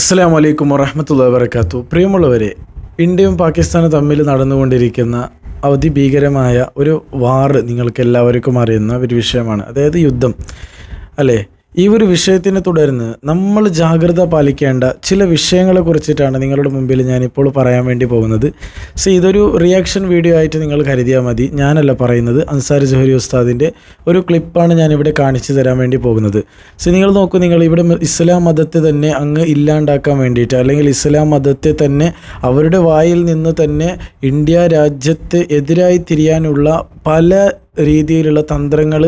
അസ്സാം വലൈക്കും വറഹമത്തുള്ള വബർക്കാത്തു പ്രിയമുള്ളവരെ ഇന്ത്യയും പാകിസ്ഥാനും തമ്മിൽ നടന്നുകൊണ്ടിരിക്കുന്ന അതിഭീകരമായ ഒരു വാർ നിങ്ങൾക്ക് എല്ലാവർക്കും അറിയുന്ന ഒരു വിഷയമാണ്. അതായത് യുദ്ധം. അല്ലേ? ഈ ഒരു വിഷയത്തിനെ തുടർന്ന് നമ്മൾ ജാഗ്രത പാലിക്കേണ്ട ചില വിഷയങ്ങളെ കുറിച്ചിട്ടാണ് നിങ്ങളുടെ മുമ്പിൽ ഞാനിപ്പോൾ പറയാൻ വേണ്ടി പോകുന്നത്. സോ ഇതൊരു റിയാക്ഷൻ വീഡിയോ ആയിട്ട് നിങ്ങൾ കരുതിയാൽ മതി. ഞാനല്ല പറയുന്നത്. അൻസാർ ജോഹരി ഉസ്താദിന്റെ ഒരു ക്ലിപ്പാണ് ഞാനിവിടെ കാണിച്ചു തരാൻ വേണ്ടി പോകുന്നത്. സോ നിങ്ങൾ നോക്കൂ നിങ്ങൾ ഇവിടെ ഇസ്ലാം മതത്തെ തന്നെ അങ്ങ് ഇല്ലാണ്ടാക്കാൻ വേണ്ടിയിട്ട് അല്ലെങ്കിൽ ഇസ്ലാം മതത്തെ തന്നെ അവരുടെ വായിൽ നിന്ന് തന്നെ ഇന്ത്യ രാജ്യത്തെ എതിരായി തിരിയാനുള്ള പല രീതിയിലുള്ള തന്ത്രങ്ങൾ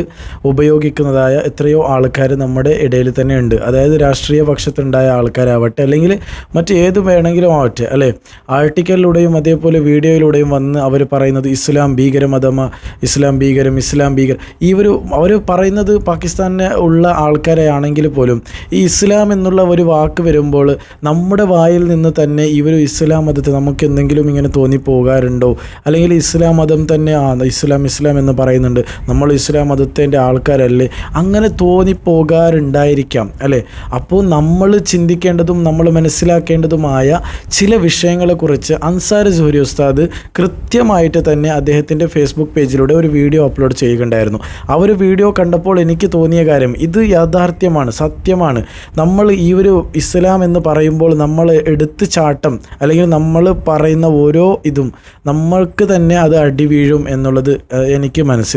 ഉപയോഗിക്കുന്നതായ എത്രയോ ആൾക്കാർ നമ്മുടെ ഇടയിൽ തന്നെ ഉണ്ട് അതായത് രാഷ്ട്രീയ പക്ഷത്തുണ്ടായ ആൾക്കാരാവട്ടെ അല്ലെങ്കിൽ മറ്റ് ഏത് വേണമെങ്കിലും ആവട്ടെ അല്ലേ? ആർട്ടിക്കലിലൂടെയും അതേപോലെ വീഡിയോയിലൂടെയും വന്ന് അവർ പറയുന്നത് ഇസ്ലാം ഭീകരമതമ ഇസ്ലാം ഭീകരം ഇസ്ലാം ഭീകരം. ഈ ഒരു അവർ പറയുന്നത് പാകിസ്ഥാനിലെ ഉള്ള ആൾക്കാരെ ആണെങ്കിൽ പോലും ഈ ഇസ്ലാം എന്നുള്ള ഒരു വാക്ക് വരുമ്പോൾ നമ്മുടെ വായിൽ നിന്ന് തന്നെ ഈ ഒരു ഇസ്ലാം മതത്തെ നമുക്ക് എന്തെങ്കിലും ഇങ്ങനെ തോന്നിപ്പോകാറുണ്ടോ? അല്ലെങ്കിൽ ഇസ്ലാം മതം തന്നെ ആ ഇസ്ലാം ഇസ്ലാം എന്ന് പറയുന്നുണ്ട് നമ്മൾ ഇസ്ലാം മതത്തിന്റെ ആൾക്കാരല്ലേ? അങ്ങനെ തോന്നിപ്പോകാറുണ്ടായിരിക്കാം അല്ലേ? അപ്പോൾ നമ്മൾ ചിന്തിക്കേണ്ടതും നമ്മൾ മനസ്സിലാക്കേണ്ടതുമായ ചില വിഷയങ്ങളെക്കുറിച്ച് അൻസാർ ജോഹരി ഉസ്താദ് കൃത്യമായിട്ട് തന്നെ അദ്ദേഹത്തിന്റെ ഫേസ്ബുക്ക് പേജിലൂടെ ഒരു വീഡിയോ അപ്ലോഡ് ചെയ്യുകയുണ്ടായിരുന്നു. ആ ഒരു വീഡിയോ കണ്ടപ്പോൾ എനിക്ക് തോന്നിയ കാര്യം ഇത് യാഥാർത്ഥ്യമാണ് സത്യമാണ്. നമ്മൾ ഈ ഒരു ഇസ്ലാം എന്ന് പറയുമ്പോൾ നമ്മൾ എടുത്ത് ചാട്ടം അല്ലെങ്കിൽ നമ്മൾ പറയുന്ന ഓരോ ഇതും നമ്മൾക്ക് തന്നെ അത് അടിവീഴും എന്നുള്ളത് എനിക്ക് മനസ്സിലായി.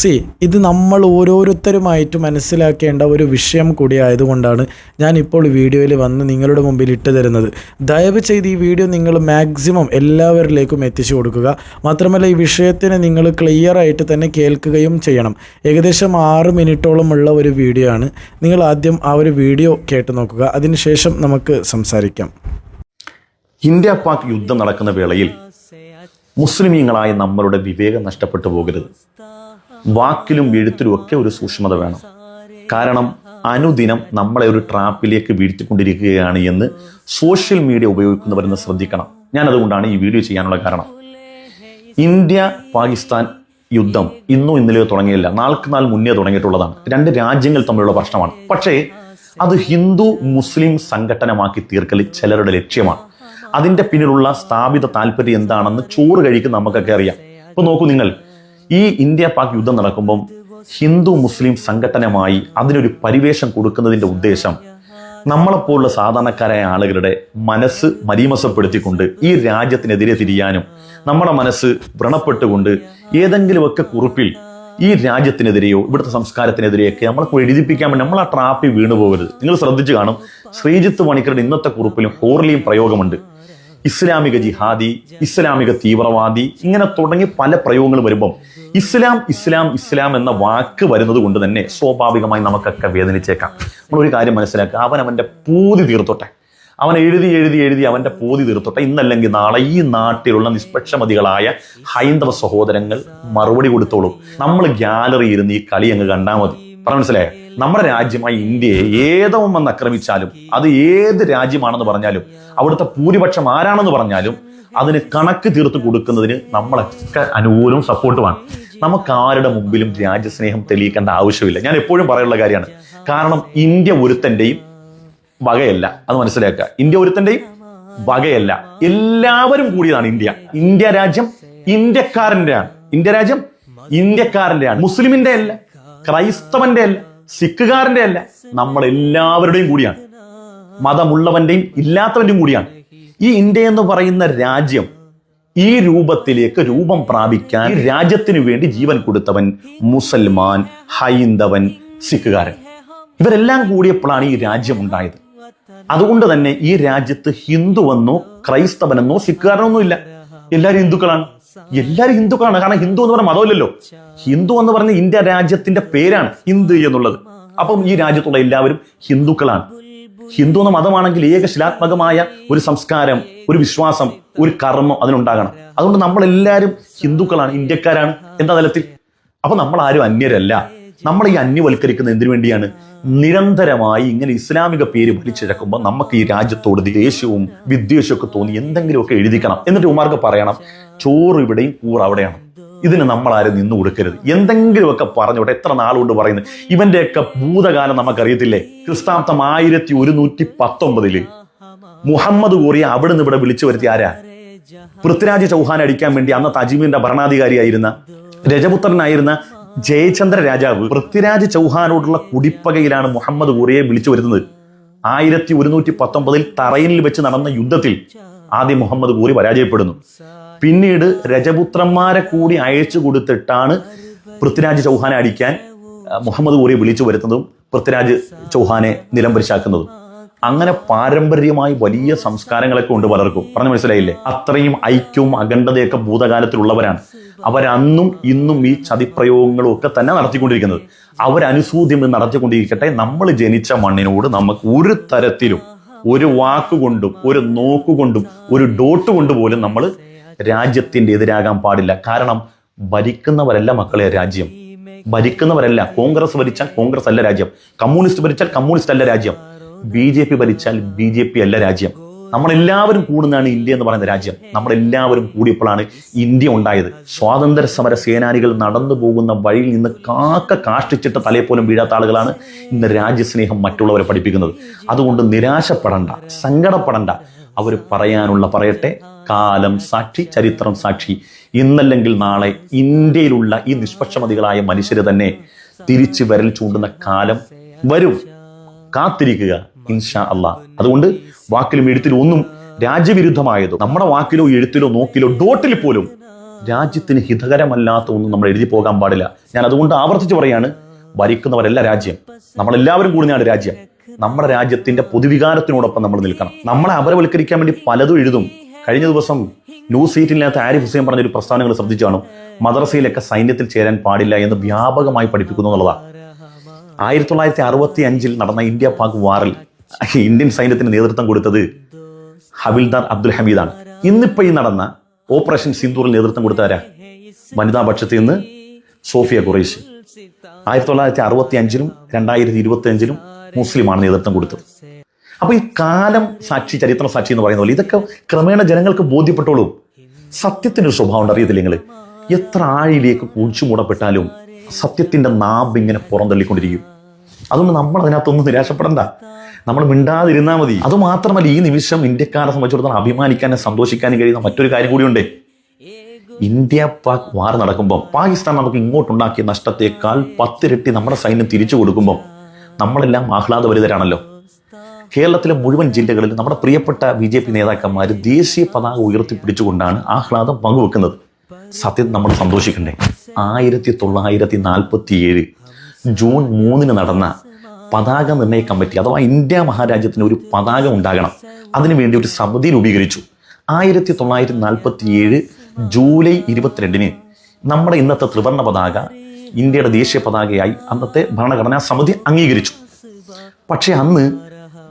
സി ഇത് നമ്മൾ ഓരോരുത്തരുമായിട്ട് മനസ്സിലാക്കേണ്ട ഒരു വിഷയം കൂടി ആയതുകൊണ്ടാണ് ഞാൻ ഇപ്പോൾ വീഡിയോയിൽ വന്ന് നിങ്ങളുടെ മുമ്പിൽ ഇട്ട് തരുന്നത്. ദയവ് ചെയ്ത് ഈ വീഡിയോ നിങ്ങൾ മാക്സിമം എല്ലാവരിലേക്കും എത്തിച്ചു കൊടുക്കുക. മാത്രമല്ല ഈ വിഷയത്തിന് നിങ്ങൾ ക്ലിയർ ആയിട്ട് തന്നെ കേൾക്കുകയും ചെയ്യണം. ഏകദേശം ആറ് മിനിറ്റോളമുള്ള ഒരു വീഡിയോ ആണ്. നിങ്ങൾ ആദ്യം ആ ഒരു വീഡിയോ കേട്ട് നോക്കുക. അതിനുശേഷം നമുക്ക് സംസാരിക്കാം. ഇന്ത്യ പാക് യുദ്ധം നടക്കുന്ന വേളയിൽ മുസ്ലിമീങ്ങളായ നമ്മളുടെ വിവേകം നഷ്ടപ്പെട്ടു പോകരുത്. വാക്കിലും എഴുത്തിലും ഒക്കെ ഒരു സൂക്ഷ്മത വേണം. കാരണം അനുദിനം നമ്മളെ ഒരു ട്രാപ്പിലേക്ക് വീഴ്ത്തിക്കൊണ്ടിരിക്കുകയാണ് എന്ന് സോഷ്യൽ മീഡിയ ഉപയോഗിക്കുന്നവരെന്ന് ശ്രദ്ധിക്കണം. ഞാൻ അതുകൊണ്ടാണ് ഈ വീഡിയോ ചെയ്യാനുള്ള കാരണം. ഇന്ത്യ പാകിസ്ഥാൻ യുദ്ധം ഇന്നും ഇന്നലെയോ തുടങ്ങിയില്ല. നാൾക്ക് നാൾ മുന്നേ തുടങ്ങിയിട്ടുള്ളതാണ്. രണ്ട് രാജ്യങ്ങൾ തമ്മിലുള്ള പ്രശ്നമാണ്. പക്ഷേ അത് ഹിന്ദു മുസ്ലിം സംഘടനമാക്കി തീർക്കൽ ചിലരുടെ ലക്ഷ്യമാണ്. അതിന്റെ പിന്നിലുള്ള സ്ഥാപിത താല്പര്യം എന്താണെന്ന് ചോറ് കഴിക്കുന്ന നമുക്കൊക്കെ അറിയാം. ഇപ്പൊ നോക്കൂ നിങ്ങൾ ഈ ഇന്ത്യ പാക് യുദ്ധം നടക്കുമ്പം ഹിന്ദു മുസ്ലിം സംഘടനമായി അതിനൊരു പരിവേഷം കൊടുക്കുന്നതിന്റെ ഉദ്ദേശം നമ്മളെപ്പോലുള്ള സാധാരണക്കാരായ ആളുകളുടെ മനസ്സ് മരീമസപ്പെടുത്തിക്കൊണ്ട് ഈ രാജ്യത്തിനെതിരെ തിരിയാനും നമ്മുടെ മനസ്സ് വ്രണപ്പെട്ടുകൊണ്ട് ഏതെങ്കിലുമൊക്കെ കുറിപ്പിൽ ഈ രാജ്യത്തിനെതിരെയോ ഇവിടുത്തെ സംസ്കാരത്തിനെതിരെയൊക്കെ നമ്മളെ എഴുതിപ്പിക്കാൻ വേണ്ടി നമ്മൾ ആ ട്രാപ്പിൽ വീണു പോകരുത് നിങ്ങൾ ശ്രദ്ധിച്ചു കാണും ശ്രീജിത്ത് മണിക്കരുടെ ഇന്നത്തെ കുറിപ്പിലും ഹോർലിയും പ്രയോഗമുണ്ട്. ഇസ്ലാമിക ജിഹാദി ഇസ്ലാമിക തീവ്രവാദി ഇങ്ങനെ തുടങ്ങി പല പ്രയോഗങ്ങൾ വരുമ്പം ഇസ്ലാം ഇസ്ലാം ഇസ്ലാം എന്ന വാക്ക് വരുന്നത് കൊണ്ട് തന്നെ സ്വാഭാവികമായി നമുക്കൊക്കെ വേദനിച്ചേക്കാം. നമ്മൾ ഒരു കാര്യം മനസ്സിലാക്കുക. അവൻ അവന്റെ പൂതി തീർത്തോട്ടെ. അവൻ എഴുതി എഴുതി എഴുതി അവന്റെ പൂതി തീർത്തോട്ടെ. ഇന്നല്ലെങ്കിൽ നാളെ ഈ നാട്ടിലുള്ള നിഷ്പക്ഷമതികളായ ഹൈന്ദവ സഹോദരങ്ങൾ മറുപടി കൊടുത്തോളും. നമ്മൾ ഗ്യാലറിയിരുന്ന് ഈ കളി അങ്ങ് കണ്ടാൽ മതി. പറഞ്ഞ മനസ്സിലായോ? നമ്മുടെ രാജ്യമായ ഇന്ത്യയെ ഏതവും വന്ന് ആക്രമിച്ചാലും അത് ഏത് രാജ്യമാണെന്ന് പറഞ്ഞാലും അവിടുത്തെ ഭൂരിപക്ഷം ആരാണെന്ന് പറഞ്ഞാലും അതിന് കണക്ക് തീർത്ത് കൊടുക്കുന്നതിന് നമ്മളൊക്കെ അനുകൂലവും സപ്പോർട്ടുമാണ്. നമുക്ക് ആരുടെ മുമ്പിലും രാജ്യസ്നേഹം തെളിയിക്കേണ്ട ആവശ്യമില്ല. ഞാൻ എപ്പോഴും പറയാനുള്ള കാര്യമാണ് കാരണം ഇന്ത്യ ഒരുത്തന്റെയും വകയല്ല. അത് മനസ്സിലാക്കുക. ഇന്ത്യ ഒരുത്തന്റെയും വകയല്ല. എല്ലാവരും കൂടിയതാണ് ഇന്ത്യ. ഇന്ത്യ രാജ്യം ഇന്ത്യക്കാരന്റെയാണ് ഇന്ത്യ രാജ്യം ഇന്ത്യക്കാരന്റെയാണ് മുസ്ലിമിന്റെ അല്ല ക്രൈസ്തവന്റെ അല്ല. സിഖുകാരന്റെ അല്ല നമ്മൾ എല്ലാവരുടെയും കൂടിയാണ്. മതമുള്ളവന്റെയും ഇല്ലാത്തവന്റെയും കൂടിയാണ്. ഈ ഇന്ത്യ എന്ന് പറയുന്ന രാജ്യം ഈ രൂപത്തിലേക്ക് രൂപം പ്രാപിക്കാൻ രാജ്യത്തിന് വേണ്ടി ജീവൻ കൊടുത്തവൻ മുസൽമാൻ ഹൈന്ദവൻ സിഖുകാരൻ. ഇവരെല്ലാം കൂടിയപ്പോഴാണ് ഈ രാജ്യം ഉണ്ടായത്. അതുകൊണ്ട് തന്നെ ഈ രാജ്യത്ത് ഹിന്ദുവെന്നോ ക്രൈസ്തവനെന്നോ സിഖുകാരനൊന്നുമില്ല. എല്ലാവരും ഹിന്ദുക്കളാണ്. എല്ലാവരും ഹിന്ദുക്കളാണ്. കാരണം ഹിന്ദു എന്ന് പറഞ്ഞ മതമല്ലല്ലോ. ഹിന്ദു എന്ന് പറഞ്ഞ ഇന്ത്യ രാജ്യത്തിന്റെ പേരാണ് ഹിന്ദു എന്നുള്ളത്. അപ്പം ഈ രാജ്യത്തുള്ള എല്ലാവരും ഹിന്ദുക്കളാണ്. ഹിന്ദു എന്ന മതമാണെങ്കിൽ ഏകശിലാത്മകമായ ഒരു സംസ്കാരം ഒരു വിശ്വാസം ഒരു കർമ്മം അതിനുണ്ടാകണം. അതുകൊണ്ട് നമ്മൾ എല്ലാവരും ഹിന്ദുക്കളാണ് ഇന്ത്യക്കാരാണ് എന്ന തലത്തിൽ. അപ്പൊ നമ്മൾ ആരും അന്യരല്ല. നമ്മൾ ഈ അന്യവൽക്കരിക്കുന്ന എന്തിനു വേണ്ടിയാണ്? നിരന്തരമായി ഇങ്ങനെ ഇസ്ലാമിക പേര് വലിച്ചിഴക്കുമ്പോൾ നമുക്ക് ഈ രാജ്യത്തോട് ദേഷ്യവും വിദ്വേഷവും ഒക്കെ തോന്നി എന്തെങ്കിലുമൊക്കെ എഴുതിക്കണം. എന്നിട്ട് ഉമാർക്ക് പറയണം ചോറ് ഇവിടെയും കൂറ് അവിടെയാണ്. ഇതിന് നമ്മൾ ആരും നിന്ന് കൊടുക്കരുത്. എന്തെങ്കിലുമൊക്കെ പറഞ്ഞോട്ടെ എത്ര നാളുകൊണ്ട് പറയുന്നത്? ഇവന്റെയൊക്കെ ഭൂതകാലം നമുക്കറിയത്തില്ലേ? ക്രിസ്താബ്ദം ആയിരത്തി ഒരുന്നൂറ്റി പത്തൊമ്പതിൽ മുഹമ്മദ് കോറിയ അവിടെ നിന്ന് ഇവിടെ വിളിച്ചു വരുത്തി ആരാ? പൃഥ്വിരാജ് ചൗഹാൻ അടിക്കാൻ വേണ്ടി അന്നത്തെ അജ്മീറിന്റെ ഭരണാധികാരിയായിരുന്ന രജപുത്രനായിരുന്ന ജയചന്ദ്ര രാജാവ് പൃഥ്വിരാജ് ചൗഹാനോടുള്ള കുടിപ്പകയിലാണ് മുഹമ്മദ് കോറിയെ വിളിച്ചു വരുന്നത്. ആയിരത്തി ഒരുന്നൂറ്റി പത്തൊമ്പതിൽ തറയിനിൽ വെച്ച് നടന്ന യുദ്ധത്തിൽ ആദ്യം മുഹമ്മദ് കോറി പരാജയപ്പെടുന്നു. പിന്നീട് രജപുത്രന്മാരെ കൂടി അയച്ചു കൊടുത്തിട്ടാണ് പൃഥ്വിരാജ് ചൗഹാനെ അടിക്കാൻ മുഹമ്മദ് ഗോറിയെ വിളിച്ചു വരുത്തുന്നതും പൃഥ്വിരാജ് ചൗഹാനെ നിലംപരിശാക്കുന്നതും അങ്ങനെ പാരമ്പര്യമായി വലിയ സംസ്കാരങ്ങളൊക്കെ ഉണ്ട് പലർക്കും. പറഞ്ഞു മനസ്സിലായില്ലേ? അത്രയും ഐക്യവും അഖണ്ഡതയൊക്കെ ഭൂതകാലത്തിലുള്ളവരാണ്. അവരന്നും ഇന്നും ഈ ചതിപ്രയോഗങ്ങളും ഒക്കെ തന്നെ നടത്തിക്കൊണ്ടിരിക്കുന്നത്. അവരനുസൂദ്യം നടത്തിക്കൊണ്ടിരിക്കട്ടെ. നമ്മൾ ജനിച്ച മണ്ണിനോട് നമുക്ക് ഒരു തരത്തിലും ഒരു വാക്കുകൊണ്ടും ഒരു നോക്കുകൊണ്ടും ഒരു ഡോട്ട് കൊണ്ട് പോലും നമ്മൾ രാജ്യത്തിന്റെ എതിരാകാൻ പാടില്ല. കാരണം ഭരിക്കുന്നവരല്ല മക്കളെ രാജ്യം. ഭരിക്കുന്നവരല്ല. കോൺഗ്രസ് ഭരിച്ചാൽ കോൺഗ്രസ് അല്ല രാജ്യം. കമ്മ്യൂണിസ്റ്റ് ഭരിച്ചാൽ കമ്മ്യൂണിസ്റ്റ് അല്ല രാജ്യം. ബി ജെ പി ഭരിച്ചാൽ ബി ജെ പി അല്ല രാജ്യം. നമ്മളെല്ലാവരും കൂടുന്നതാണ് ഇന്ത്യ എന്ന് പറയുന്ന രാജ്യം. നമ്മളെല്ലാവരും കൂടിയപ്പോഴാണ് ഇന്ത്യ ഉണ്ടായത്. സ്വാതന്ത്ര്യ സമര സേനാനികൾ നടന്നു പോകുന്ന വഴിയിൽ നിന്ന് കാക്ക കാഷ്ടിച്ചിട്ട് തലയെ പോലും വീഴാത്ത ആളുകളാണ് ഇന്ന് രാജ്യസ്നേഹം മറ്റുള്ളവരെ പഠിപ്പിക്കുന്നത്. അതുകൊണ്ട് നിരാശപ്പെടണ്ട സങ്കടപ്പെടണ്ട. അവർ പറയാനുള്ള പറയട്ടെ. കാലം സാക്ഷി ചരിത്രം സാക്ഷി. ഇന്നല്ലെങ്കിൽ നാളെ ഇന്ത്യയിലുള്ള ഈ നിഷ്പക്ഷമതികളായ മനുഷ്യരെ തന്നെ തിരിച്ചു വരൽ ചൂണ്ടുന്ന കാലം വരും. കാത്തിരിക്കുക ഇൻഷാ അള്ളാ. അതുകൊണ്ട് വാക്കിലും എഴുത്തിലും ഒന്നും രാജ്യവിരുദ്ധമായതോ നമ്മുടെ വാക്കിലോ എഴുത്തിലോ നോക്കിലോ ഡോട്ടിൽ പോലും രാജ്യത്തിന് ഹിതകരമല്ലാത്ത ഒന്നും നമ്മൾ എഴുതി പോകാൻ പാടില്ല. ഞാൻ അതുകൊണ്ട് ആവർത്തിച്ച് പറയാണ് ഭരിക്കുന്നവരല്ല രാജ്യം. നമ്മളെല്ലാവരും കൂടുന്നതാണ് രാജ്യം. നമ്മുടെ രാജ്യത്തിന്റെ പൊതുവികാരത്തിനോടൊപ്പം നമ്മൾ നിൽക്കണം. നമ്മളെ അപരവൽക്കരിക്കാൻ വേണ്ടി പലതും എഴുതും. കഴിഞ്ഞ ദിവസം ന്യൂസ് സീറ്റിനകത്ത് ആരിഫ് ഹുസൈൻ പറഞ്ഞൊരു പ്രസ്താവനകൾ ശ്രദ്ധിച്ചാണ് മദ്രസയിലൊക്കെ സൈന്യത്തിൽ ചേരാൻ പാടില്ല എന്ന് വ്യാപകമായി പഠിപ്പിക്കുന്നു എന്നുള്ളതാണ് ആയിരത്തി തൊള്ളായിരത്തി അറുപത്തി അഞ്ചിൽ നടന്ന ഇന്ത്യ പാക് വാറിൽ ഇന്ത്യൻ സൈന്യത്തിന് നേതൃത്വം കൊടുത്തത് ഹവിൽദാർ അബ്ദുൽ ഹമീദാണ്. ഇന്നിപ്പോ ഈ നടന്ന ഓപ്പറേഷൻ സിന്ദൂറിൽ നേതൃത്വം കൊടുത്ത ആരാ? വനിതാ പക്ഷത്തിൽ നിന്ന് സോഫിയ കുറേശ് ആയിരത്തി തൊള്ളായിരത്തി അറുപത്തി അഞ്ചിലും രണ്ടായിരത്തി ഇരുപത്തി അഞ്ചിലും മുസ്ലിമാണ് നേതൃത്വം കൊടുത്തത്. അപ്പോൾ ഈ കാലം സാക്ഷി ചരിത്ര സാക്ഷി എന്ന് പറയുന്ന പോലെ ഇതൊക്കെ ക്രമേണ ജനങ്ങൾക്ക് ബോധ്യപ്പെട്ടോളൂ. സത്യത്തിന്റെ ഒരു സ്വഭാവം അറിയത്തില്ല നിങ്ങൾ എത്ര ആഴിയിലേക്ക് കുഴിച്ചു മൂടപ്പെട്ടാലും സത്യത്തിന്റെ നാബ് ഇങ്ങനെ പുറന്തള്ളിക്കൊണ്ടിരിക്കും. അതുകൊണ്ട് നമ്മൾ അതിനകത്തൊന്നും നിരാശപ്പെടണ്ട. നമ്മൾ മിണ്ടാതിരുന്നാൽ മതി. അതുമാത്രമല്ല ഈ നിമിഷം ഇന്ത്യക്കാരെ സംബന്ധിച്ചിടത്തോളം അഭിമാനിക്കാനും സന്തോഷിക്കാനും കഴിയുന്ന മറ്റൊരു കാര്യം കൂടിയുണ്ട്. ഇന്ത്യ പാക് വാർ നടക്കുമ്പോൾ പാകിസ്ഥാൻ നമുക്ക് ഇങ്ങോട്ടുണ്ടാക്കിയ നഷ്ടത്തേക്കാൾ പത്തിരട്ടി നമ്മുടെ സൈന്യം തിരിച്ചു കൊടുക്കുമ്പോൾ നമ്മളെല്ലാം ആഹ്ലാദഭരിതരാണല്ലോ. കേരളത്തിലെ മുഴുവൻ ജില്ലകളിൽ നമ്മുടെ പ്രിയപ്പെട്ട ബി ജെ പി നേതാക്കന്മാർ ദേശീയ പതാക ഉയർത്തിപ്പിടിച്ചുകൊണ്ടാണ് ആഹ്ലാദം പങ്കുവെക്കുന്നത്. സത്യം നമ്മൾ സന്തോഷിക്കണ്ടേ? ആയിരത്തി തൊള്ളായിരത്തി നാൽപ്പത്തി ഏഴ് ജൂൺ മൂന്നിന് നടന്ന പതാക നിർണയ കമ്മിറ്റി അഥവാ ഇന്ത്യ മഹാരാജ്യത്തിന് ഒരു പതാക ഉണ്ടാകണം. അതിനുവേണ്ടി ഒരു സമിതി രൂപീകരിച്ചു. ആയിരത്തി തൊള്ളായിരത്തി നാൽപ്പത്തി ഏഴ് ജൂലൈ ഇരുപത്തിരണ്ടിന് നമ്മുടെ ഇന്നത്തെ ത്രിവർണ പതാക ഇന്ത്യയുടെ ദേശീയ പതാകയായി അന്നത്തെ ഭരണഘടനാ സമിതി അംഗീകരിച്ചു. പക്ഷേ അന്ന്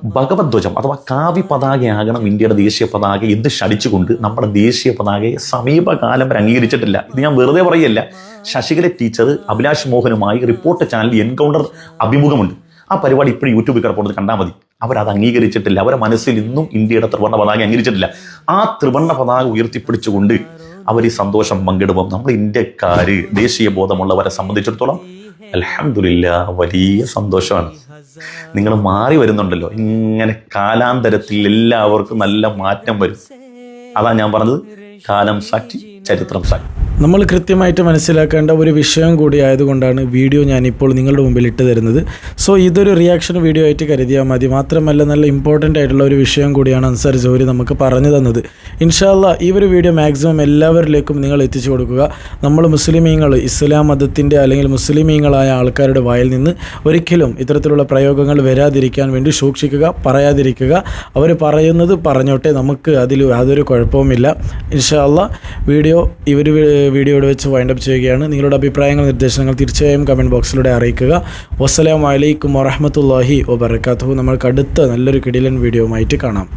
ഭഗവത്വജം അഥവാ കാവ്യ പതാകയാകണം ഇന്ത്യയുടെ ദേശീയ പതാക എന്ന് ശടിച്ചുകൊണ്ട് നമ്മുടെ ദേശീയ പതാകയെ സമീപകാലം വരെ അംഗീകരിച്ചിട്ടില്ല. ഇത് ഞാൻ വെറുതെ പറയല്ല ശശികല ടീച്ചർ അഭിലാഷ് മോഹനുമായി റിപ്പോർട്ട് ചാനൽ എൻകൗണ്ടർ അഭിമുഖമുണ്ട്. ആ പരിപാടി ഇപ്പോഴും യൂട്യൂബിൽ കിടപ്പുണ്ട്. കണ്ടാൽ മതി. അവരത് അംഗീകരിച്ചിട്ടില്ല. അവരെ മനസ്സിൽ ഇന്നും ഇന്ത്യയുടെ ത്രിവർണ പതാക അംഗീകരിച്ചിട്ടില്ല. ആ ത്രിവർണ പതാക ഉയർത്തിപ്പിടിച്ചുകൊണ്ട് അവർ ഈ സന്തോഷം പങ്കിടുമ്പോൾ നമ്മൾ ഇന്ത്യക്കാർ ദേശീയ ബോധമുള്ളവരെ സംബന്ധിച്ചിടത്തോളം അലഹമില്ല വലിയ സന്തോഷമാണ്. നിങ്ങൾ മാറി വരുന്നുണ്ടല്ലോ. ഇങ്ങനെ കാലാന്തരത്തിൽ എല്ലാവർക്കും നല്ല മാറ്റം വരും. അതാ ഞാൻ പറഞ്ഞത്. കാലം സാക്ഷി ചരിത്രം സാക്ഷി. നമ്മൾ കൃത്യമായിട്ട് മനസ്സിലാക്കേണ്ട ഒരു വിഷയം കൂടി ആയതുകൊണ്ടാണ് വീഡിയോ ഞാനിപ്പോൾ നിങ്ങളുടെ മുമ്പിൽ ഇട്ട് തരുന്നത്. സോ ഇതൊരു റിയാക്ഷൻ വീഡിയോ ആയിട്ട് കരുതിയാൽ മതി. മാത്രമല്ല നല്ല ഇമ്പോർട്ടന്റ് ആയിട്ടുള്ള ഒരു വിഷയം കൂടിയാണ് അൻസാർ ജോലി നമുക്ക് പറഞ്ഞു തന്നത്. ഇൻഷാല്ല ഈ ഒരു വീഡിയോ മാക്സിമം എല്ലാവരിലേക്കും നിങ്ങൾ എത്തിച്ചു കൊടുക്കുക. നമ്മൾ മുസ്ലിമീങ്ങൾ ഇസ്ലാം മതത്തിന്റെ അല്ലെങ്കിൽ മുസ്ലിമീങ്ങളായ ആൾക്കാരുടെ വായിൽ നിന്ന് ഒരിക്കലും ഇത്തരത്തിലുള്ള പ്രയോഗങ്ങൾ വരാതിരിക്കാൻ വേണ്ടി സൂക്ഷിക്കുക പറയാതിരിക്കുക. അവർ പറയുന്നത് പറഞ്ഞോട്ടെ നമുക്ക് അതിൽ യാതൊരു കുഴപ്പവുമില്ല. ഇൻഷാല്ല വീഡിയോ ഇവർ വീഡിയോയുടെ വെച്ച് വൈൻഡപ്പ് ചെയ്യുകയാണ്. നിങ്ങളുടെ അഭിപ്രായങ്ങൾ നിർദ്ദേശങ്ങൾ തീർച്ചയായും കമന്റ് ബോക്സിലൂടെ അറിയിക്കുക. വസ്സലാം വലൈക്കും വറഹമത്തല്ലാഹി വബർക്കാത്തു നമ്മൾക്ക് അടുത്ത നല്ലൊരു കിടിലൻ വീഡിയോ ആയിട്ട് കാണാം.